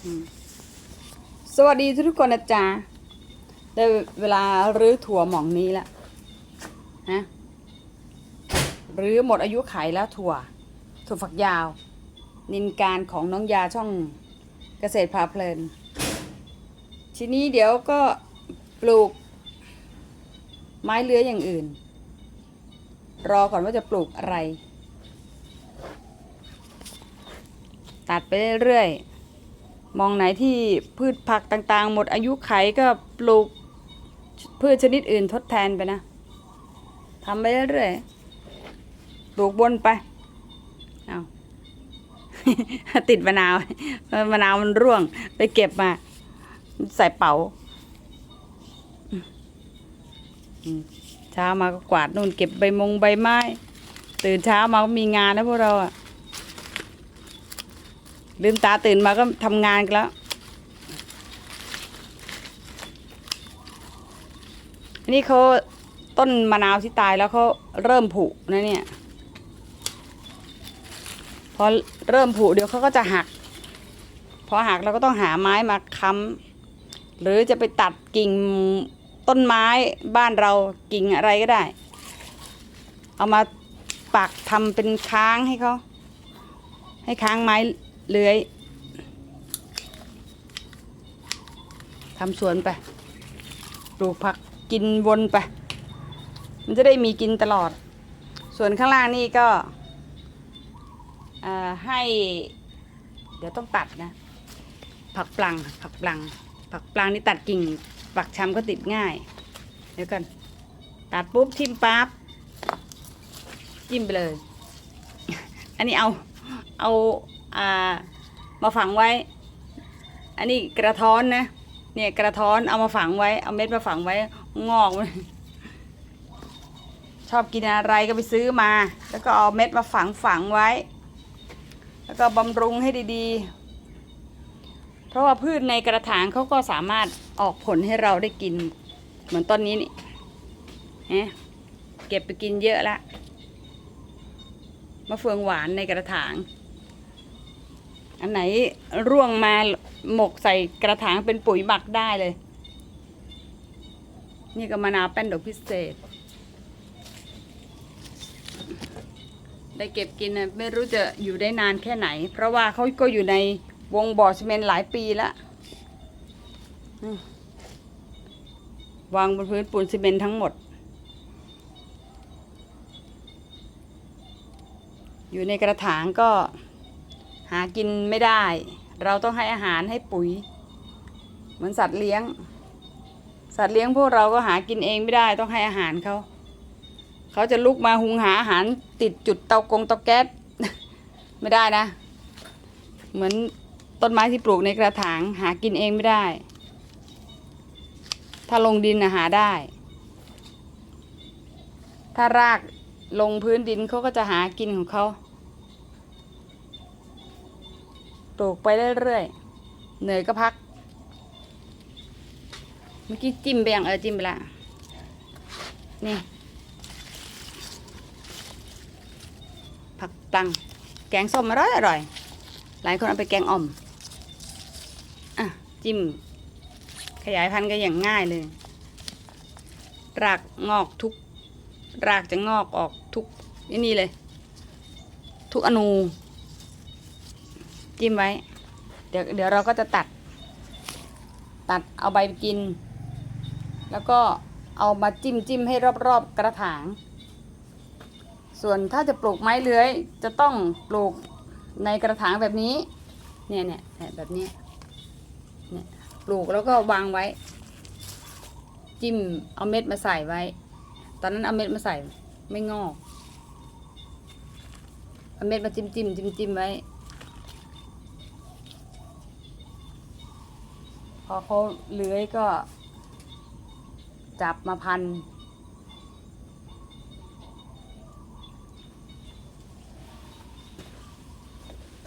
สวัสดีทุกคนนะจ๊ะได้เวลารื้อถั่วหม่องนี้แล้วฮะรื้อหมดอายุไขแล้วถั่ว ถั่วฝักยาว นินการของน้องยาช่องเกษตรพาเพลิน ทีนี้เดี๋ยวก็ปลูก ไม้เลื้อยอย่างอื่น รอก่อนว่าจะปลูกอะไร ตัดไปเรื่อยๆ มองไหนที่พืชผักต่างๆ หมดอายุไขก็ปลูกพืชชนิดอื่นทดแทนไปนะทำไปเรื่อยๆปลูกบนไปเอาติดมะนาวมะนาวมันร่วง ไปเก็บมา ใส่เป๋าเช้ามาก็กวาดนู่นเก็บใบมงใบไม้ ตื่นเช้ามาก็มีงานนะพวกเราอะ ลืมตาตื่นมาก็ทำงานกันแล้วนนี้เขาต้นมะนาวที่ตายแล้วเขาเริ่มผุนะเนี่ย พอเริ่มผุเดี๋ยวเขาก็จะหัก พอหักเราก็ต้องหาไม้มาค้ำหรือจะไปตัดกิ่งต้นไม้บ้านเรากิ่งอะไรก็ได้ เอามาปักทำเป็นค้างให้เขาให้ค้างไม้ เลื้อยทำสวนไปปลูกผักกินวนไป มันจะได้มีกินตลอด ส่วนข้างล่างนี่ก็ให้ เดี๋ยวต้องตัดนะ ผักปลัง ผักปลัง ผักปลังนี่ตัดกิ่ง ปักช้ำก็ติดง่าย เดี๋ยวกันตัดปุ๊บทิมปั๊บจิ้มไปเลย อันนี้เอา เอา อ่ามาฝังไว้ อันนี้กระท้อนนะ เนี่ยกระท้อนเอามาฝังไว้ เอาเม็ดมาฝังไว้งอกเลยชอบกินอะไรก็ไปซื้อมา แล้วก็เอาเม็ดมาฝังฝังไว้ แล้วก็บำรุงให้ดีๆ เพราะว่าพืชในกระถางเขาก็สามารถออกผลให้เราได้กิน เหมือนต้นนี้นี่เอ๊ะเก็บไปกินเยอะละมะเฟืองหวานในกระถาง อันไหนร่วงมาหมกใส่กระถางเป็นปุ๋ยหมักได้เลย นี่ก็มะนาวแป้นดอกพิเศษ ได้เก็บกินนะไม่รู้จะอยู่ได้นานแค่ไหน เพราะว่าเขาก็อยู่ในวงบ่อซีเมนต์หลายปีแล้ววางบนพื้นปูนซีเมนต์ทั้งหมด อยู่ในกระถางก็ หากินไม่ได้ เราต้องให้อาหารให้ปุ๋ย เหมือนสัตว์เลี้ยง สัตว์เลี้ยงพวกเราก็หากินเองไม่ได้ต้องให้อาหารเขา เขาจะลุกมาหุงหาอาหารติดจุดเตากงเตาแก๊สไม่ได้นะ เหมือนต้นไม้ที่ปลูกในกระถางหากินเองไม่ได้ ถ้าลงดินนะหาได้ ถ้ารากลงพื้นดินเขาก็จะหากินของเขา ปลูกไปเรื่อยๆ เหนื่อยก็พัก เมื่อกี้จิ้มไปยังเออจิ้มไปละ นี่ ผักตัง แกงส้มอร่อยอร่อย หลายคนเอาไปแกงอ่อม อะ จิ้ม ขยายพันธุ์กันอย่างง่ายเลย รากงอกทุก รากจะงอกออกทุกนี่เลย ทุกอนู จิ้มไว้ เดี๋ยวเดี๋ยวเราก็จะตัด ตัดเอาใบไปกิน แล้วก็เอามาจิ้มจิ้มให้รอบๆกระถาง ส่วนถ้าจะปลูกไม้เลื้อย จะต้องปลูกในกระถางแบบนี้เนี่ยเนี่ยเนี่ยแบบนี้เนี่ยปลูกแล้วก็วางไว้ จิ้มเอาเม็ดมาใส่ไว้ ตอนนั้นเอาเม็ดมาใส่ไม่งอกเอาเม็ดมาจิ้มจิ้มจิ้มจิ้มไว้ อเขาเลื้อยก็ จับมาพัน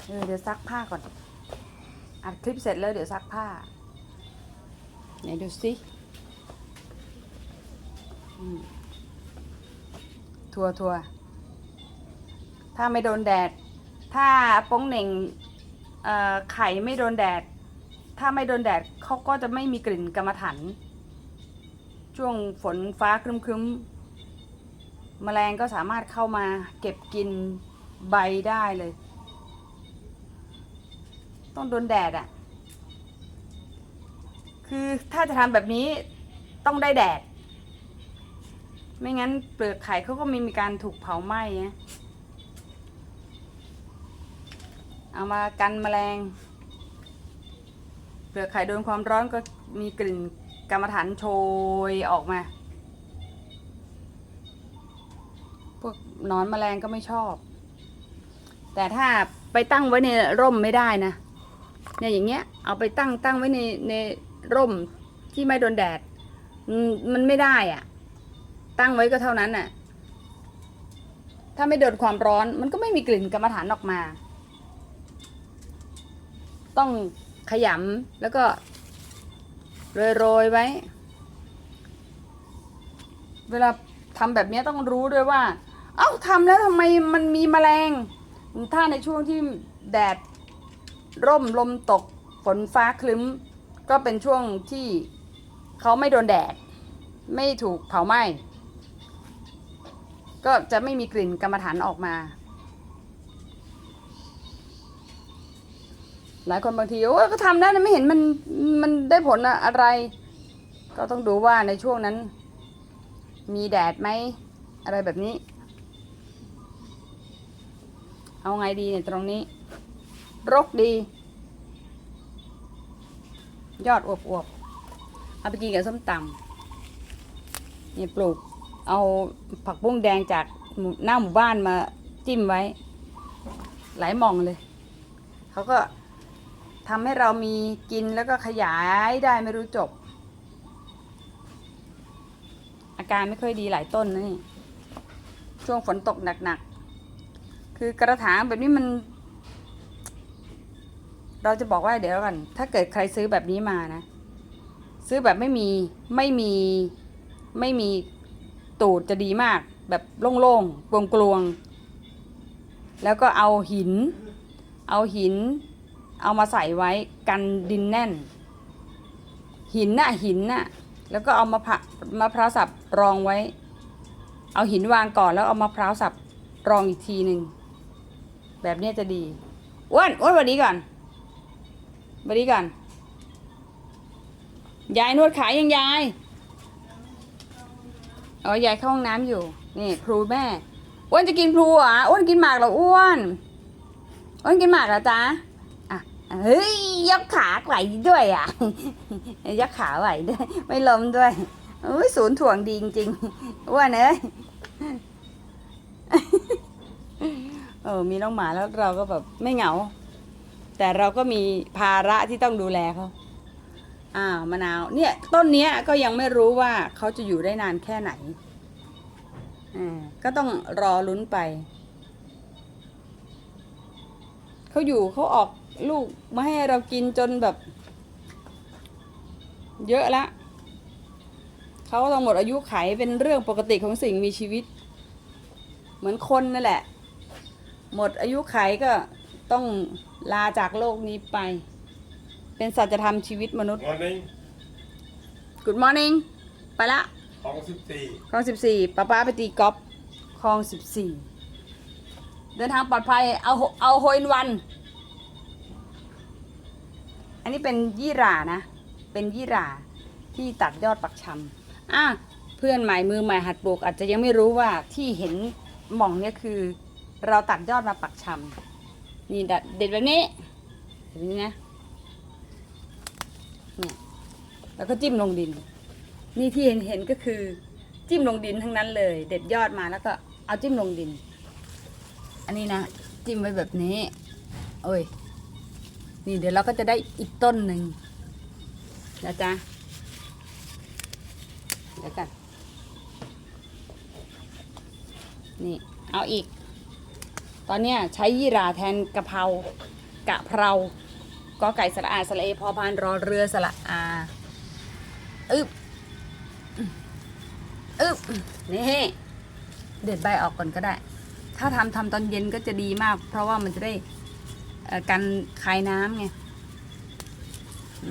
เเดี๋ยวซักผ้าก่อน อัดคลิปเสร็จแล้วเดี๋ยวซักผ้า ไหนดูสิทัวทัวถ้าไม่โดนแดด ถ้าป้งเหน่งไข่ไม่โดนแดด ถ้าไม่โดนแดด เขาก็จะไม่มีกลิ่นกรรมฐานช่วงฝนฟ้าครึ้มๆแมลงก็สามารถเข้ามาเก็บกินใบได้เลย ต้องโดนแดดอะ่ะ คือถ้าจะทำแบบนี้ต้องได้แดด ไม่งั้นเปลือกไข่เขาก็มีมีการถูกเผาไหม้เอามากันแมลง เปลือกไข่โดนความร้อนก็มีกลิ่นกรรมฐานโชยออกมา พวกนอนแมลงก็ไม่ชอบ แต่ถ้าไปตั้งไว้ในร่มไม่ได้นะเนี่ยอย่างเงี้ยเอาไปตั้งตั้งไว้ในในร่มที่ไม่โดนแดดมมันไม่ได้อะ่ะ ตั้งไว้ก็เท่านั้นน่ะ ถ้าไม่โดนความร้อน มันก็ไม่มีกลิ่นกรรมฐานออกมา ต้อง ขยำแล้วก็โรยๆไว้ เวลาทำแบบนี้ต้องรู้ด้วยว่า เอ้าทำแล้วทำไมมันมีแมลง ถ้าในช่วงที่แดดร่มลมตกฝนฟ้าคลึ้ม ก็เป็นช่วงที่เขาไม่โดนแดด ไม่ถูกเผาไหม้ก็จะไม่มีกลิ่นกรรมฐานออกมา หลายคนบางทีโอ้ก็ทำได้นะไม่เห็นมันมันได้ผลอะไร ก็ต้องดูว่าในช่วงนั้น มีแดดไหมอะไรแบบนี้ เอาไงดีเนี่ยตรงนี้ รกดี ยอดอวบๆเอาไปกินกับส้มตำนี่ปลูก เอาผักบุ้งแดงจากหน้าหมู่บ้านมาจิ้มไว้ หลายมองเลย เขาก็ ทำให้เรามีกินแล้วก็ขยายได้ไม่รู้จบ อาการไม่ค่อยดีหลายต้นนะนี่ ช่วงฝนตกหนักๆ คือกระถางแบบนี้มัน เราจะบอกว่าเดี๋ยวกันถ้าเกิดใครซื้อแบบนี้มานะ ซื้อแบบไม่มีไม่มีไม่มีตูดจะดีมาก แบบโล่งๆกลวงๆ แล้วก็เอาหิน เอาหิน เอามาใส่ไว้กันดินแน่น หินน่ะหินน่ะแล้วก็เอามาพะมะพร้าวสับรองไว้ เอาหินวางก่อนแล้วเอามะพร้าวสับรองอีกทีหนึ่งแบบนี้จะดีอ้วนอ้วนวันนี้ก่อนวันนี้ก่อนยายนวดขายังยายอ๋อยายเข้าห้องน้ำอยู่นี่พลูแม่อ้วนจะกินพลูเหรออ้วนกินหมากเหรออ้วนอ้วนกินหมากเหรอจ๊ะ เฮ้ยยกขาไหวด้วยอะยกขาไหวด้วย ไม่ล้มด้วยอุ้ยศูนย์ถ่วงดีจริงๆอ้วนเอ้ยเออมีน้องหมาแล้วเราก็แบบไม่เหงา แต่เราก็มีภาระที่ต้องดูแลเขาอ้าวมะนาว เนี่ย ต้นเนี้ยก็ยังไม่รู้ว่าเขาจะอยู่ได้นานแค่ไหนอ่าก็ต้องรอลุ้นไป เขาอยู่เขาออก ลูกมาให้เรากินจนแบบ เยอะละเขาต้องหมดอายุไขเป็นเรื่องปกติของสิ่งมีชีวิต เหมือนคนนั่นแหละ หมดอายุไขก็ต้องลาจากโลกนี้ไป เป็นสัจธรรมชีวิตมนุษย์วันนี้ Good morning ไปละของสิบสี่คลองสิบสี่ป้าป้าไปตีกอล์ฟคลองสิบสี่เดินทางปลอดภัยเอาเอาโฮอินวัน อันนี้เป็นยี่หร่านะ เป็นยี่หร่าที่ตัดยอดปักชำอะเพื่อนใหม่มือใหม่หัดปลูกอาจจะยังไม่รู้ว่าที่เห็นหม่องเนี่ยคือ เราตัดยอดมาปักชำนี่เด็ดแบบนี้แบบนี้นะเนี่ยแล้วก็จิ้มลงดิน นี่ที่เห็นเห็นก็คือ จิ้มลงดินทั้งนั้นเลย เด็ดยอดมาแล้วก็เอาจิ้มลงดิน อันนี้นะ จิ้มไว้แบบนี้ โอ้ย นี่เดี๋ยวเราก็จะได้อีกต้นหนึ่งนะจ๊ะเดี๋ยวกันนี่เอาอีก ตอนเนี้ยใช้ยีราแทนกะเพรากะเพรากอไก่สระอาสระเอพอพานรอเรือสระอาอึบอึบนี่เด็ดใบออกก่อนก็ได้ ถ้าทำทำตอนเย็นก็จะดีมาก เพราะว่ามันจะได้ กันคายน้ำไง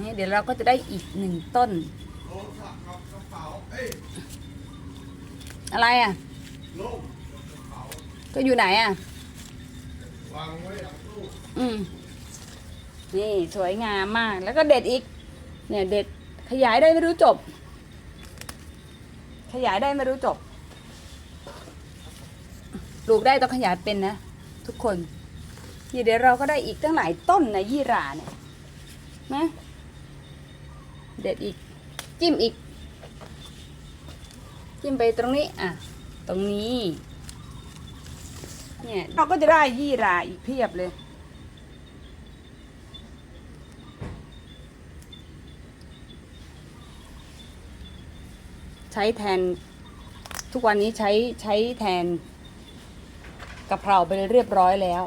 นี่เดี๋ยวเราก็จะได้อีกหนึ่งต้น อะไรอะ ก็อยู่ไหนอะวางไว้หลังตู้อืมนี่สวยงามมาก แล้วก็เด็ดอีก เนี่ยเด็ดขยายได้ไม่รู้จบ ขยายได้ไม่รู้จบ ปลูกได้ต้องขยายเป็นนะ ทุกคน นี่เดียวเราก็ได้อีกตั้งหลายต้นนะยี่ราเนี่ยนะเด็ดอีกจิ้มอีก จิ้มไปตรงนี้อะตรงนี้เนี่ยเราก็จะได้ยี่ราอีกเพียบเลย ใช้แทนทุกวันนี้ใช้ใช้แทนกะเพราไปเรียบร้อยแล้ว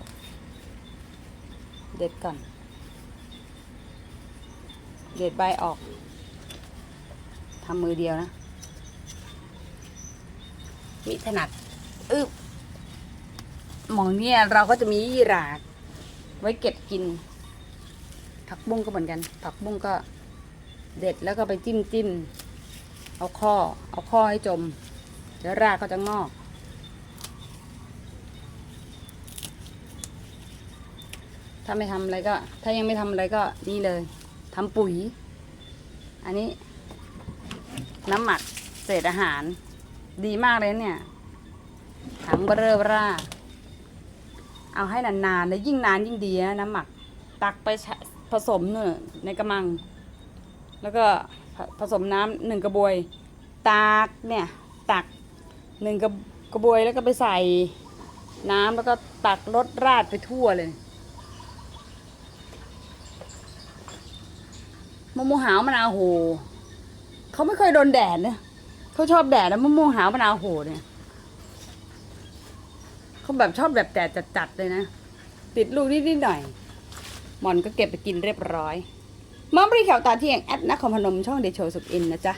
เด็ดก่อน เด็ดใบออกทำมือเดียวนะ มิถนัดอึบหมองเนี่ยเราก็จะมียี่หรากไว้เก็บกิน ผักบุ้งก็เหมือนกัน ผักบุ้งก็เด็ดแล้วก็ไปจิ้มจิ้มเอาข้อ เอาข้อให้จมเดี๋ยวรากก็จะงอก ถ้าไม่ทำอะไรก็ ถ้ายังไม่ทำอะไรก็นี่เลยทำปุ๋ย อันนี้ น้ำหมักเศษอาหาร ดีมากเลยเนี่ยถังเบอร์บอร่าเอาให้นานๆแล้วยิ่งนานยิ่งดีนะน้ำหมัก ตักไปผสมเนอในกระมัง แล้วก็ผผสมน้ำหนึ่งกระบวยตากเนี่ยตักหนึ่งกระกระบวยแล้วก็ไปใส่น้ำแล้วก็ตักรดราดไปทั่วเลย มะม่วงหาวมะนาวโหเขาไม่เคยโดนแดดเนี่ยเขาชอบแดดแล้วมะม่วงหาวมะนาวโหเนี่ยเขาแบบชอบแบบแดดจัดๆเลยนะ ติดลูกนิดๆหน่อยหมอนก็เก็บไปกินเรียบร้อยมอมรีแขวตาเที่ยงแอดนครพนมช่องเดโชสุกอินนะจ๊ะ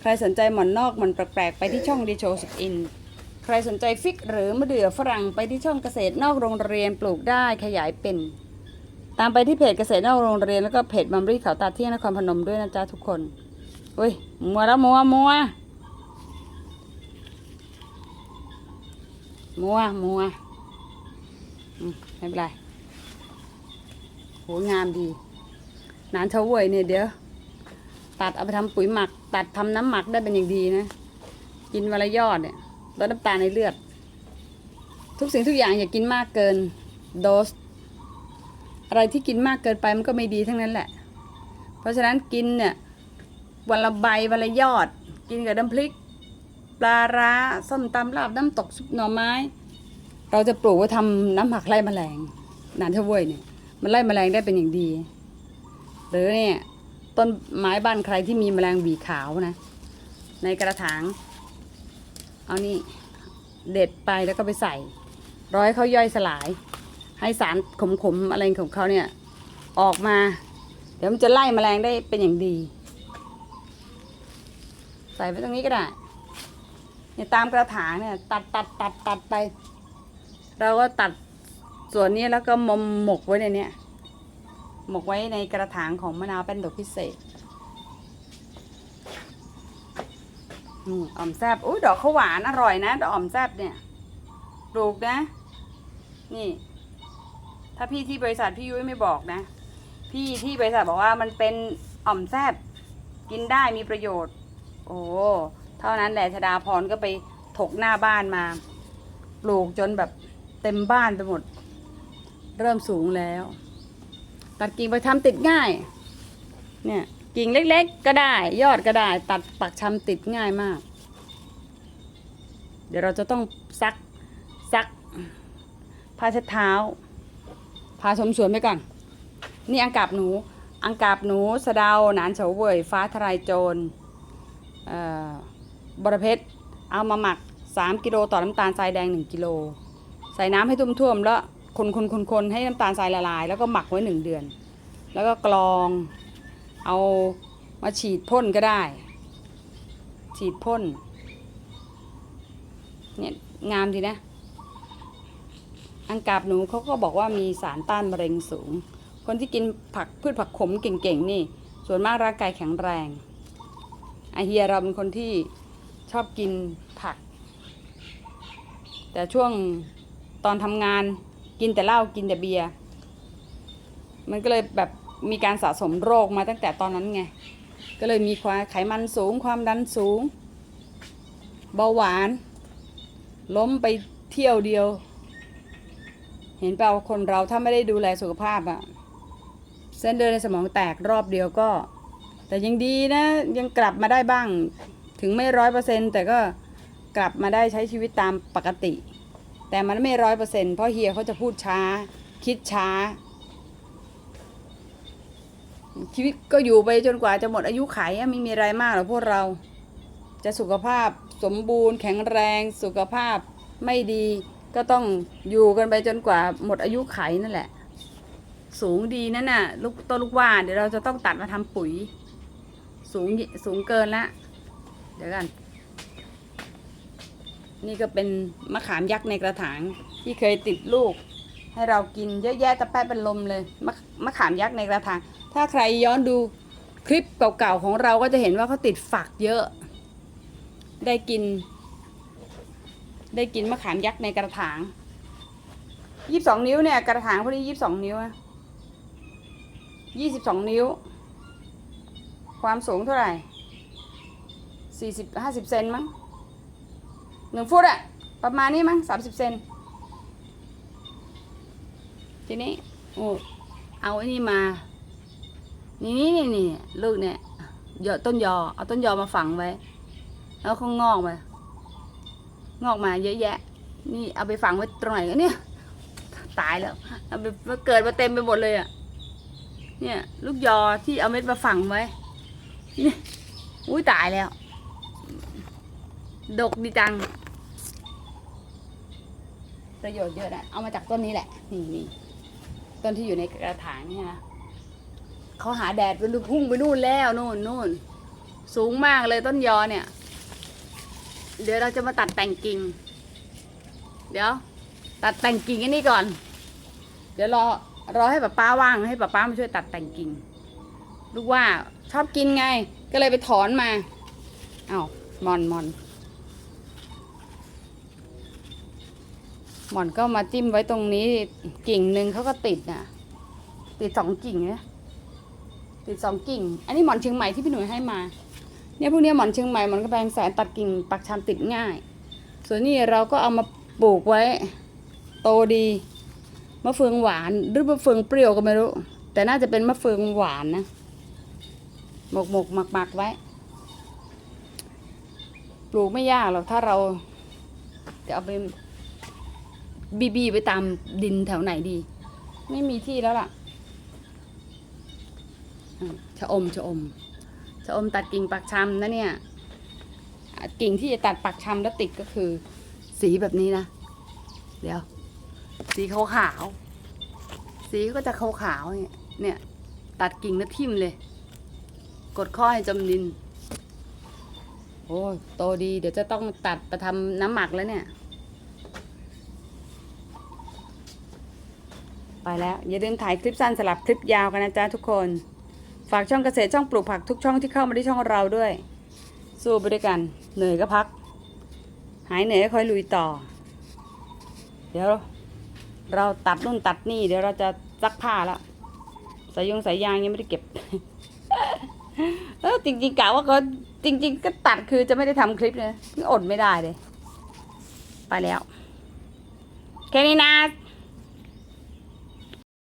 ใครสนใจหมอนนอกหมอนแปลกๆไปที่ช่องเดโชสุกอิน ใครสนใจฟิกหรือมะเดื่อฝรั่งไปที่ช่องเกษตรนอกโรงเรียนปลูกได้ขยายเป็น ตามไปที่เพจเกษตรนอกโรงเรียนแล้วก็เพจมัมรีขาวตาเที่ยงนครพนมด้วยนะจ๊ะทุกคนอุ้ยมัวแล้วมัวมัวมัวมัวไม่เป็นไรโหงามดีนานเฉวยเนี่ยเดี๋ยว ตัดเอาไปทำปุ๋ยหมัก ตัดทำน้ำหมักได้เป็นอย่างดีนะ กินวันละยอดเนี่ยลดน้ำตาลในเลือด ทุกสิ่งทุกอย่างอย่ากินมากเกิน โดส อะไรที่กินมากเกินไปมันก็ไม่ดีทั้งนั้นแหละ เพราะฉะนั้นกินเนี่ยวันละใบวันละยอด กินกับน้ำพริก ปลาร้าส้มตำลาบน้ำตกซุปหน่อไม้ เราจะปลูกไว้ทำน้ำหมักไล่แมลงนานเทเวยเนี่ยมันไล่แมลงได้เป็นอย่างดี หรือเนี่ยต้นไม้บ้านใครที่มีแมลงหวีขาวนะ ในกระถางเอานี่เด็ดไปแล้วก็ไปใส่ ร้อยเขาย่อยสลาย ให้สารขมๆอะไรของเขาเนี่ย ออกมา เดี๋ยวมันจะไล่แมลงได้เป็นอย่างดี ใส่ไว้ตรงนี้ก็ได้เนี่ยตามกระถางเนี่ย ตัดตัดตัดตัดไป เราก็ตัดส่วนนี้แล้วก็มมหมกไว้ในเนี้ยหมกไว้ในกระถางของมะนาวเป็นดอกพิเศษอ่อมแซบอุ้ยดอกเขาหวานอร่อยนะ ดอกอ่อมแซบเนี่ยปลูกนะ นี่ ถ้าพี่ที่บริษัทพี่ยุ้ยไม่บอกนะ พี่ที่บริษัทบอกว่ามันเป็นอ่อมแซบกินได้มีประโยชน์ โอ้เท่านั้นแหละชดาพรก็ไปถกหน้าบ้านมา ปลูกจนแบบเต็มบ้านไปหมด เริ่มสูงแล้ว ตัดกิ่งไปทำติดง่าย เนี่ยกิ่งเล็ก ๆ ก็ได้ ยอดก็ได้ ตัดปักชำติดง่ายมาก เดี๋ยวเราจะต้องซักซักผ้าเช็ดเท้าาชมสวนไปก่อน นี่อังกาบหนู อังกาบหนูสะเดาหนานเฉาเว่ย ฟ้าทลายโจรบรเพชรเอามาหมัก 3 กิโลต่อน้ำตาลทรายแดง 1 กิโล ใส่น้ำให้ท่วมๆแล้วคนคนคนคนให้น้ำตาลทรายละลาย แล้วก็หมักไว้หนึ่งเดือน แล้วก็กรอง เอามาฉีดพ่นก็ได้ ฉีดพ่นเนี่ยงามดีนะ อังกาบหนูเขาก็บอกว่ามีสารต้านมะเร็งสูง คนที่กินผักพืชผักขมเก่งๆนี่ ส่วนมากร่างกายแข็งแรงอเฮียเราเป็นคนที่ชอบกินผัก แต่ช่วงตอนทำงานกินแต่เหล้ากินแต่เบียร์มันก็เลยแบบมีการสะสมโรคมาตั้งแต่ตอนนั้นไง ก็เลยมีความไขมันสูงความดันสูง เบาหวาน ล้มไปเที่ยวเดียว เห็นเปล่าคนเราถ้าไม่ได้ดูแลสุขภาพอะเส้นเลือดในสมองแตกรอบเดียวก็ แต่ยังดีนะ ยังกลับมาได้บ้าง ถึงไม่ร้อยเปอร์เซ็นแต่ก็กลับมาได้ใช้ชีวิตตามปกติ แต่มันไม่ร้อยเปอร์เซ็นเพราะเฮียเขาจะพูดช้า คิดช้า ชีวิตก็อยู่ไปจนกว่าจะหมดอายุไขไม่มีอะไรมากหรอกพวกเรา จะสุขภาพสมบูรณ์แข็งแรงสุขภาพไม่ดี ก็ต้องอยู่กันไปจนกว่าหมดอายุไขนั่นแหละ สูงดีนั่นน่ะลูกต้นลูกว่าเดี๋ยวเราจะต้องตัดมาทำปุ๋ย สูงสูงเกินละเดี๋ยวกัน นี่ก็เป็นมะขามยักษ์ในกระถางที่เคยติดลูก ให้เรากินเยอะแยะตะแปะเป็นลมเลยมะมะขามยักษ์ในกระถาง ถ้าใครย้อนดูคลิปเก่าๆของเราก็จะเห็นว่าเขาติดฝักเยอะ ได้กิน ได้กินมะขามยักษ์ในกระถางยี่สิบสองนิ้วเนี่ย กระถางพอดียี่สิบสองนิ้วอะยี่สิบสองนิ้ว ความสูงเท่าไหร่สี่สิบห้าสิบเซนมั้งหนึ่งฟุตอะประมาณนี้มั้งสามสิบเซนทีนี้โอ้เอาไอ้นี่มา นี่นี่นี่นี่ลูกเนี่ยเยอะต้นยอ เอาต้นยอมาฝังไว้ แล้วเขางอกมา งอกมาเยอะแยะ นี่เอาไปฝังไว้ตรงไหนกันเนี่ย ตายแล้วเอาไปมาเกิดมาเต็มไปหมดเลยอะ เนี่ย ลูกยอที่เอาเม็ดมาฝังไว้นี่อุ้ยตายแล้ว ดกดีจัง ประโยชน์เยอะนะเอามาจากต้นนี้แหละ นี่นี่ต้นที่อยู่ในกระถางนี่นะเขาหาแดดไปดูพุ่งไปนู่นแล้วนู่นนู่นสูงมากเลยต้นยอเนี่ย เดี๋ยวเราจะมาตัดแต่งกิ่ง เดี๋ยว ตัดแต่งกิ่งอันนี้ก่อน เดี๋ยวรอรอให้ป้าป้าว่างให้ป้าป้ามาช่วยตัดแต่งกิ่ง ลูกว่าชอบกินไง ก็เลยไปถอนมาเอา้ามอนมอนหมอนก็มาจิ้มไว้ตรงนี้กิ่งหนึ่งเขาก็ติดน่ะ ติดสองกิ่งเนี่ยติดสองกิ่ง อันนี้หมอนเชียงใหม่ที่พี่หนุ่ยให้มา เนี่ยพวกนี้หมอนเชียงใหม่หมอนกระแบงแสนตัดกิ่งปักชำติดง่าย ส่วนนี้เราก็เอามาปลูกไว้ โตดีมะเฟืองหวานหรือมะเฟืองเปรี้ยวก็ไม่รู้ แต่น่าจะเป็นมะเฟืองหวานนะหมกหมกหมักหมักไว้ ปลูกไม่ยากหรอกถ้าเราจะเอาไปบีบีไปตามดินแถวไหนดี ไม่มีที่แล้วล่ะชะอมชะอม ชะอมตัดกิ่งปักชำนะเนี่ยกิ่งที่จะตัดปักชำแล้วติดก็คือ สีแบบนี้นะ เดี๋ยว สีขาวขาว สีก็จะขาวขาวเนี่ยเนี่ยตัดกิ่งแล้วทิ่มเลย กดข้อให้จมดิน โอ้โตดีเดี๋ยวจะต้องตัดไปทำน้ำหมักแล้วเนี่ย ไปแล้ว อย่าลืมถ่ายคลิปสั้นสลับคลิปยาวกันนะจ๊ะทุกคน ฝากช่องเกษตรช่องปลูกผักทุกช่องที่เข้ามาที่ช่องเราด้วย สู้ไปด้วยกันเหนื่อยก็พัก หายเหนื่อยก็ค่อยลุยต่อ เดี๋ยว เราตัดนู่นตัดนี่ เดี๋ยวเราจะซักผ้าแล้วสายยงสายยางยังไม่ได้เก็บเออจริงๆกะว่าก็จริง ๆ ก็ตัดคือจะไม่ได้ทำคลิปเลยอดไม่ได้เลย ไปแล้ว แค่นี้นะ